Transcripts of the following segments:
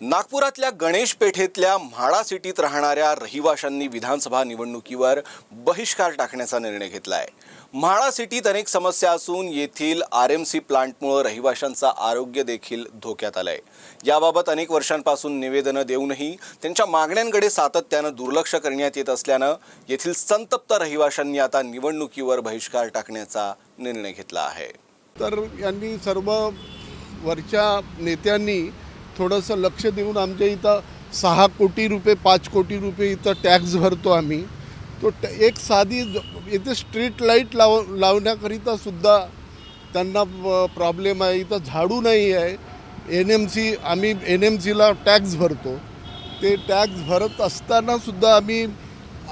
नागपुरातल्या गणेश पेठेतल्या म्हाडा सिटीत राहणाऱ्या रहिवाशांनी विधानसभा निवडणुकीवर बहिष्कार टाकण्याचा निर्णय घेतला आहे म्हाडा सिटीत अनेक समस्या असून येथील आर एम सी प्लांटमुळं रहिवाशांचं आरोग्य देखील धोक्यात आहे याबाबत अनेक वर्षांपासून निवेदनं देऊनही त्यांच्या मागण्यांकडे सातत्यानं दुर्लक्ष करण्यात येत असल्यानं येथील संतप्त रहिवाशांनी आता निवडणुकीवर बहिष्कार टाकण्याचा निर्णय घेतला आहे. तर यांनी सर्व वरच्या नेत्यांनी थोडंसं लक्ष देऊन आमच्या इथं सहा कोटी रुपये पाच कोटी रुपये इथं टॅक्स भरतो आम्ही. तो एक साधी ज- इथे स्ट्रीट लाइट लाव लावण्याकरिता सुद्धा त्यांना प्रॉब्लेम आहे. इथं झाडू नाही आहे. एन एम सी आम्ही एन एम सीला टॅक्स भरतो. ते टॅक्स भरत असताना सुद्धा आम्ही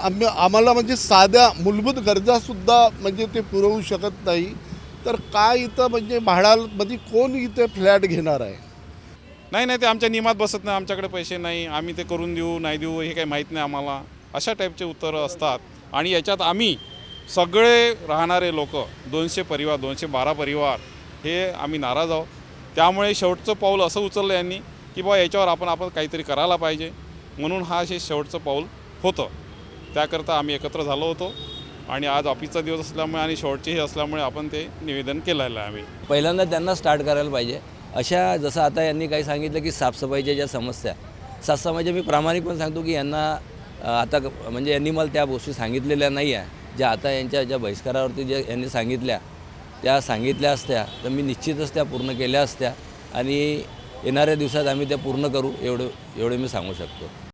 आम्ही आम्हाला म्हणजे साध्या मूलभूत गरजासुद्धा म्हणजे ते पुरवू शकत नाही. तर काय इथं म्हणजे म्हाडामध्ये म्हणजे कोण इथे फ्लॅट घेणार आहे? नाही नाही ते आमच्या नियमात बसत नाही आमच्याकडे पैसे नाही आम्ही ते करून देऊ नाही देऊ हे काही माहीत नाही आम्हाला. अशा टाईपचे उत्तरं असतात. आणि याच्यात आम्ही सगळे राहणारे लोक दोनशे परिवार दोनशे बारा परिवार हे आम्ही नाराज आहोत. त्यामुळे शेवटचं पाऊल असं उचललं यांनी की बाबा याच्यावर आपण आपण काहीतरी करायला पाहिजे. म्हणून हा हे शेवटचं पाऊल होतं. त्याकरता आम्ही एकत्र झालो होतो. आणि आज ऑफिसचा दिवस असल्यामुळे आणि शेवटचे हे असल्यामुळे आपण ते निवेदन केलेलं आहे आम्ही. पहिल्यांदा त्यांना स्टार्ट करायला पाहिजे. अशा जसं आता यांनी काही सांगितलं की साफसफाईच्या ज्या समस्या साफसफाईच्या मी प्रामाणिकपणे सांगतो की यांना आता क- म्हणजे यांनी मला त्या गोष्टी सांगितलेल्या नाही आहे. ज्या आता यांच्या ज्या बहिष्कारावरती ज्या यांनी सांगितल्या त्या सांगितल्या असत्या तर मी निश्चितच त्या पूर्ण केल्या असत्या आणि येणाऱ्या दिवसात आम्ही त्या पूर्ण करू एवढं एवढे मी सांगू शकतो.